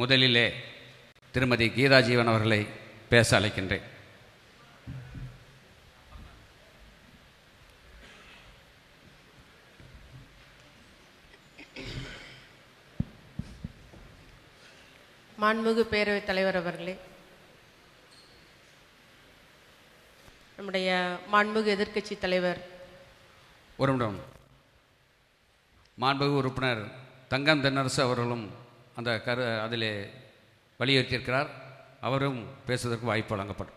முதலிலே திருமதி கீதா ஜீவன் அவர்களை பேச அழைக்கின்றேன். மாண்புமிகு பேரவைத் தலைவர் அவர்களே நம்முடைய மாண்புமிகு எதிர்க்கட்சி தலைவர். ஒரு நிமிடம். மாண்புமிகு உறுப்பினர் தங்கம் தென்னரசு அவர்களும் அந்த கரு அதில் வலியுறுத்தியிருக்கிறார். அவரும் பேசுவதற்கு வாய்ப்பு வழங்கப்படும்.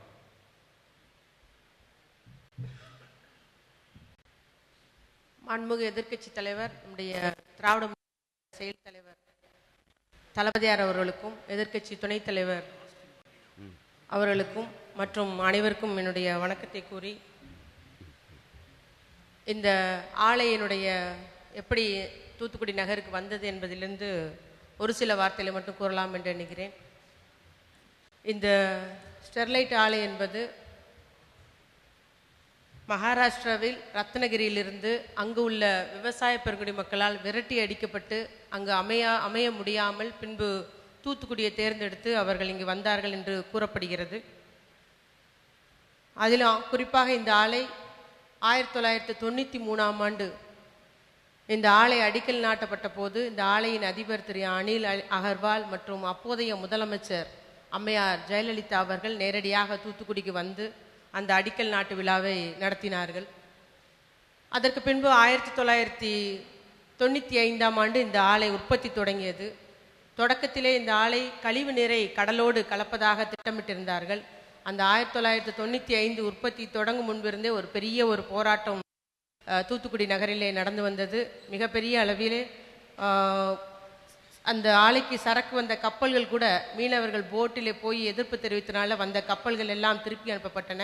மாண்புமிகு எதிர்க்கட்சி தலைவர் நம்முடைய திராவிட செயல் தலைவர் தளபதியார் அவர்களுக்கும் எதிர்க்கட்சி துணைத் தலைவர் அவர்களுக்கும் மற்றும் அனைவருக்கும் என்னுடைய வணக்கத்தை கூறி இந்த ஆலையினுடைய எப்படி தூத்துக்குடி நகருக்கு வந்தது என்பதிலிருந்து ஒரு சில வார்த்தைகளை மட்டும் கூறலாம் என்று நினைக்கிறேன் இந்த ஸ்டெர்லைட் ஆலை என்பது மகாராஷ்டிராவில் ரத்னகிரியிலிருந்து அங்கு உள்ள விவசாய பெருங்குடி மக்களால் விரட்டி அடிக்கப்பட்டு அங்கு அமையா அமைய முடியாமல் பின்பு தூத்துக்குடியை தேர்ந்தெடுத்து அவர்கள் இங்கு வந்தார்கள் என்று கூறப்படுகிறது. அதிலும் குறிப்பாக இந்த ஆலை ஆயிரத்தி தொள்ளாயிரத்தி தொண்ணூற்றி மூணாம் ஆண்டு இந்த ஆலை அடிக்கல் நாட்டப்பட்ட போது இந்த ஆலையின் அதிபர் திரு அனில் அகர்வால் மற்றும் அப்போதைய முதலமைச்சர் அம்மையார் ஜெயலலிதா அவர்கள் நேரடியாக தூத்துக்குடிக்கு வந்து அந்த அடிக்கல் நாட்டு விழாவை நடத்தினார்கள். அதற்கு பின்பு ஆயிரத்தி தொள்ளாயிரத்தி தொண்ணூற்றி ஐந்தாம் ஆண்டு இந்த ஆலை உற்பத்தி தொடங்கியது. தொடக்கத்திலே இந்த ஆலை கழிவு நீரை கடலோடு கலப்பதாக திட்டமிட்டிருந்தார்கள். அந்த ஆயிரத்தி தொள்ளாயிரத்தி தொண்ணூற்றி ஐந்து உற்பத்தி தொடங்கும் முன்பிருந்தே ஒரு பெரிய ஒரு போராட்டம் தூத்துக்குடி நகரிலே நடந்து வந்தது. மிகப்பெரிய அளவிலே அந்த ஆலைக்கு சரக்கு வந்த கப்பல்கள் கூட மீனவர்கள் போட்டிலே போய் எதிர்ப்பு தெரிவித்தனால வந்த கப்பல்கள் எல்லாம் திருப்பி அனுப்பப்பட்டன.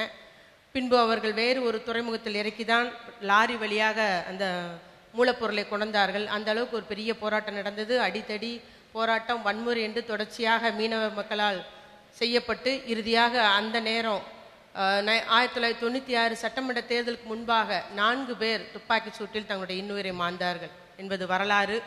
பின்பு அவர்கள் வேறு ஒரு துறைமுகத்தில் இறக்கிதான் லாரி வழியாக அந்த மூலப்பொருளை கொண்டார்கள் அந்த அளவுக்கு ஒரு பெரிய போராட்டம் நடந்தது. அடித்தடி போராட்டம் வன்முறை என்று தொடர்ச்சியாக மீனவ மக்களால் செய்யப்பட்டு இறுதியாக அந்த நேரம் ஆயிரத்தி தொள்ளாயிரத்தி தொண்ணூற்றி ஆறு சட்டமன்ற தேர்தலுக்கு முன்பாக நான்கு பேர் துப்பாக்கி சூட்டில் தங்களுடைய இன்னுயிரை மாந்தார்கள் என்பது வரலாறு.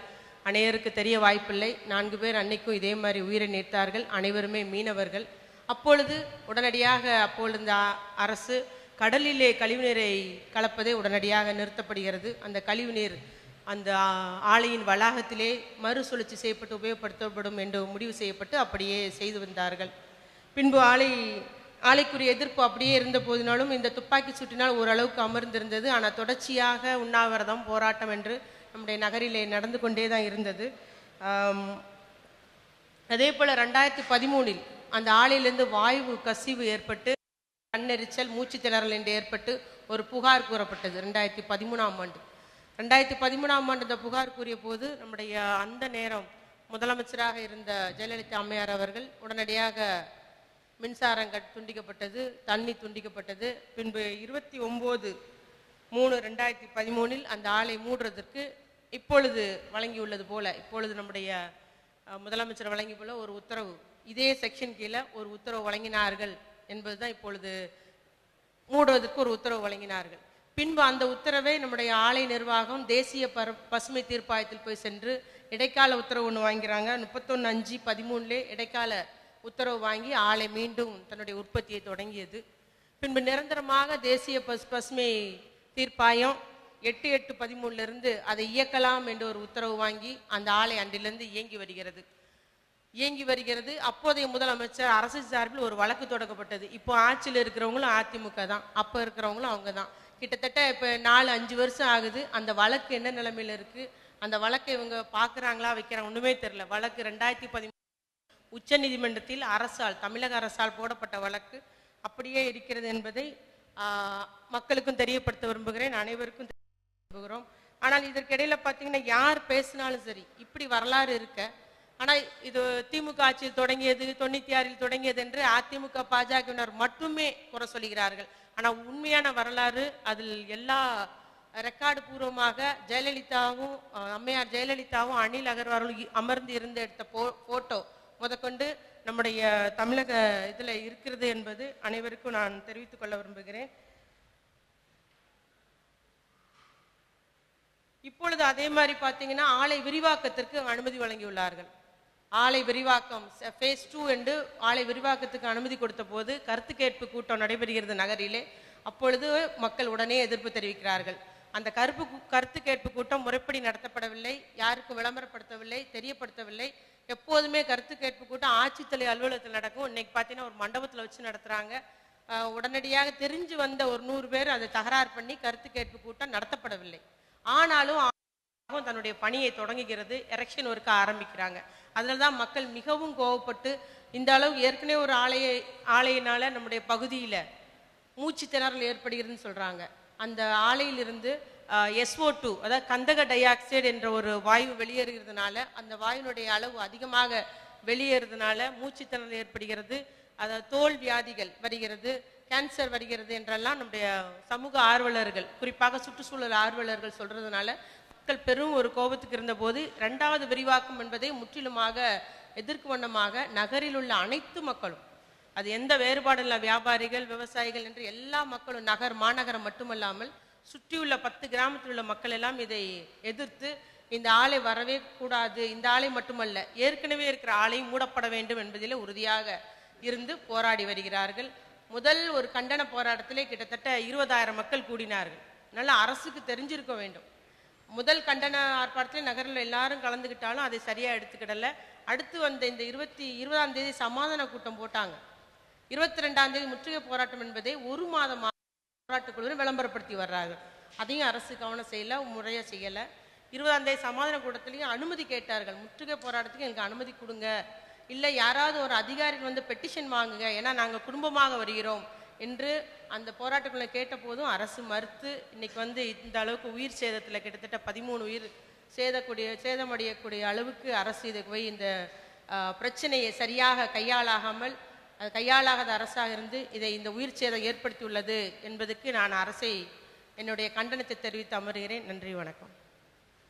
அனைவருக்கு தெரிய வாய்ப்பில்லை. நான்கு பேர் அன்னைக்கும் இதே மாதிரி உயிரை நீத்தார்கள். அனைவருமே மீனவர்கள். அப்பொழுது உடனடியாக அப்பொழுது அ- அரசு கடலிலே கழிவுநீரை கலப்பதை உடனடியாக நிறுத்தப்படுகிறது. அந்த கழிவுநீர் அந்த ஆலையின் வளாகத்திலே மறுசுழற்சி செய்யப்பட்டு உபயோகப்படுத்தப்படும் என்று முடிவு செய்யப்பட்டு அப்படியே செய்து வந்தார்கள். பின்பு ஆலை ஆலைக்குரிய எதிர்ப்பு அப்படியே இருந்த போதினாலும் இந்த துப்பாக்கி சூட்டினால் ஓரளவுக்கு அமர்ந்திருந்தது. ஆனால் தொடர்ச்சியாக உண்ணாவிரதம் போராட்டம் என்று நம்முடைய நகரிலே நடந்து கொண்டே தான் இருந்தது. அதே போல் ரெண்டாயிரத்தி பதிமூணில் அந்த ஆலையிலிருந்து வாயு கசிவு ஏற்பட்டு கண்ணெரிச்சல் மூச்சு திணறல் என்று ஏற்பட்டு ஒரு புகார் கூறப்பட்டது ரெண்டாயிரத்தி பதிமூணாம் ஆண்டு. ரெண்டாயிரத்தி பதிமூணாம் ஆண்டு இந்த புகார் கூறிய போது நம்முடைய அந்த நேரம் முதலமைச்சராக இருந்த ஜெயலலிதா அம்மையார் அவர்கள் உடனடியாக மின்சாரம் கட் துண்டிக்கப்பட்டது தண்ணி துண்டிக்கப்பட்டது. பின்பு இருபத்தி ஒம்பது மூணு ரெண்டாயிரத்தி பதிமூணில் அந்த ஆலை மூடுறதற்கு இப்பொழுது வழங்கியுள்ளது போல இப்பொழுது நம்முடைய முதலமைச்சர் வழங்கி போல ஒரு உத்தரவு. இதே செக்ஷன் கீழே ஒரு உத்தரவு வழங்கினார்கள் என்பதுதான் இப்பொழுது மூடுவதற்கு ஒரு உத்தரவு வழங்கினார்கள். பின்பு அந்த உத்தரவை நம்முடைய ஆலை நிர்வாகம் தேசிய பர பசுமை தீர்ப்பாயத்தில் போய் சென்று இடைக்கால உத்தரவு ஒன்று வாங்கிறாங்க முப்பத்தொன்று அஞ்சு பதிமூணுலே இடைக்கால உத்தரவு வாங்கி ஆலை மீண்டும் தன்னுடைய உற்பத்தியை தொடங்கியது. பின்பு நிரந்தரமாக தேசிய பஸ் பசுமை தீர்ப்பாயம் எட்டு எட்டு பதிமூணுல இருந்து அதை இயக்கலாம் என்று ஒரு உத்தரவு வாங்கி அந்த ஆலை அன்றிலிருந்து இயங்கி வருகிறது. இயங்கி வருகிறது. அப்போதைய முதலமைச்சர் அரசு சார்பில் ஒரு வழக்கு தொடங்கப்பட்டது. இப்போ ஆட்சியில் இருக்கிறவங்களும் அதிமுக தான். அப்போ இருக்கிறவங்களும் அவங்க தான். கிட்டத்தட்ட இப்போ நாலு அஞ்சு வருஷம் ஆகுது. அந்த வழக்கு என்ன நிலைமையில இருக்கு? அந்த வழக்கை இவங்க பார்க்குறாங்களா வைக்கிறாங்க ஒன்றுமே தெரியல. வழக்கு ரெண்டாயிரத்தி பதிமூணு உச்சநீதிமன்றத்தில் அரசால் தமிழக அரசால் போடப்பட்ட வழக்கு அப்படியே இருக்கிறது என்பதை மக்களுக்கும் தெரியப்படுத்த விரும்புகிறேன். அனைவருக்கும் விரும்புகிறோம் ஆனால் இதற்கிடையில் பார்த்தீங்கன்னா யார் பேசினாலும் சரி இப்படி வரலாறு இருக்க ஆனால் இது திமுக ஆட்சியில் தொடங்கியது தொண்ணூற்றி ஆறில் தொடங்கியது என்று அதிமுக பாஜகவினர் மட்டுமே குறை சொல்கிறார்கள். ஆனால் உண்மையான வரலாறு அதில் எல்லா ரெக்கார்டு பூர்வமாக ஜெயலலிதாவும் அம்மையார் ஜெயலலிதாவும் அனில் அகர்வாலும் அமர்ந்து இருந்து எடுத்த போ போட்டோ முதற்கொண்டு நம்முடைய தமிழக இதில் இருக்கிறது என்பது அனைவருக்கும் நான் தெரிவித்துக் கொள்ள விரும்புகிறேன். இப்பொழுது அதே மாதிரி பார்த்தீங்கன்னா ஆலை விரிவாக்கத்திற்கு அனுமதி வழங்கியுள்ளார்கள். ஆலை விரிவாக்கம் ஃபேஸ் டூ என்று ஆலை விரிவாக்கத்துக்கு அனுமதி கொடுத்த போது கருத்து கேட்பு கூட்டம் நடைபெறுகிறது நகரிலே. அப்பொழுது மக்கள் உடனே எதிர்ப்பு தெரிவிக்கிறார்கள். அந்த கருப்பு கருத்து கேட்பு கூட்டம் முறைப்படி நடத்தப்படவில்லை யாருக்கும் விளம்பரப்படுத்தவில்லை தெரியப்படுத்தவில்லை. எப்போதுமே கருத்து கேட்பு கூட்டம் ஆட்சித்தலை அலுவலகத்தில் நடக்கும். இன்னைக்கு பார்த்தீங்கன்னா ஒரு மண்டபத்தில் வச்சு நடத்துகிறாங்க உடனடியாக தெரிஞ்சு வந்த ஒரு நூறு பேர் அதை தகராறு பண்ணி கருத்து கேட்பு கூட்டம் நடத்தப்படவில்லை. ஆனாலும் ஆகும் தன்னுடைய பணியை தொடங்குகிறது. எரக்ஷன் ஒர்க்க ஆரம்பிக்கிறாங்க. அதில் தான் மக்கள் மிகவும் கோவப்பட்டு இந்த அளவு ஏற்கனவே ஒரு ஆலையை ஆலையினால நம்முடைய பகுதியில் மூச்சு திணறல் ஏற்படுகிறதுன்னு சொல்கிறாங்க அந்த ஆலையிலிருந்து எஸ்ஓ டூ அதாவது கந்தக டை ஆக்சைடு என்ற ஒரு வாயு வெளியேறுகிறதுனால அந்த வாயுனுடைய அளவு அதிகமாக வெளியேறதுனால மூச்சு ஏற்படுகிறது. அதாவது தோல் வியாதிகள் வருகிறது கேன்சர் வருகிறது என்றெல்லாம் நம்முடைய சமூக ஆர்வலர்கள் குறிப்பாக சுற்றுச்சூழல் ஆர்வலர்கள் சொல்றதுனால மக்கள் பெரும் ஒரு கோபத்துக்கு இருந்தபோது இரண்டாவது விரிவாக்கம் என்பதை முற்றிலுமாக எதிர்க்கு வண்ணமாக நகரில் உள்ள அனைத்து மக்களும் அது எந்த வேறுபாடும் இல்லை வியாபாரிகள் விவசாயிகள் என்று எல்லா மக்களும் நகர் மாநகரம் மட்டுமல்லாமல் சுற்றியுள்ள பத்து கிராமத்தில் உள்ள மக்கள் எல்லாம் இதை எதிர்த்து இந்த ஆலை வரவே கூடாது இந்த ஆலை மட்டுமல்ல ஏற்கனவே இருக்கிற ஆலையும் மூடப்பட வேண்டும் என்பதிலே உறுதியாக இருந்து போராடி வருகிறார்கள். முதல் ஒரு கண்டன போராட்டத்திலே கிட்டத்தட்ட இருபதாயிரம் மக்கள் கூடினார்கள். நல்லா அரசுக்கு தெரிஞ்சிருக்க வேண்டும். முதல் கண்டன ஆர்ப்பாட்டத்தில் நகரில் எல்லாரும் கலந்துக்கிட்டாலும் அதை சரியா எடுத்துக்கிடல. அடுத்து வந்த இந்த இருபத்தி இருபதாம் தேதி சமாதான கூட்டம் போட்டாங்க. இருபத்தி ரெண்டாம் தேதி முற்றுகை போராட்டம் என்பதை ஒரு மாதமாக போராட்டக் விளம்பரப்படுத்தி வர்றார்கள் அதையும் அரசு கவனம் செய்யல முறையாக செய்யலை. இருபதாம் தேதி சமாதான கூட்டத்திலையும் அனுமதி கேட்டார்கள். முற்றுகை போராட்டத்துக்கு எங்களுக்கு அனுமதி கொடுங்க. இல்லை யாராவது ஒரு அதிகாரிகள் வந்து பெட்டிஷன் வாங்குங்க. ஏன்னா நாங்கள் குடும்பமாக வருகிறோம் என்று அந்த போராட்டங்களை கேட்ட போதும் அரசு மறுத்து இன்னைக்கு வந்து இந்த அளவுக்கு உயிர் சேதத்தில் கிட்டத்தட்ட பதிமூணு உயிர் சேதக்கூடிய சேதமடையக்கூடிய அளவுக்கு அரசு இதை போய் இந்த பிரச்சனையை சரியாக கையாளாகாமல் அது கையாளாகாத அரசாக இருந்து இதை இந்த உயிர் சேதம் ஏற்படுத்தியுள்ளது என்பதற்கு நான் அரசை என்னுடைய கண்டனத்தை தெரிவித்து அமர்கிறேன். நன்றி வணக்கம்.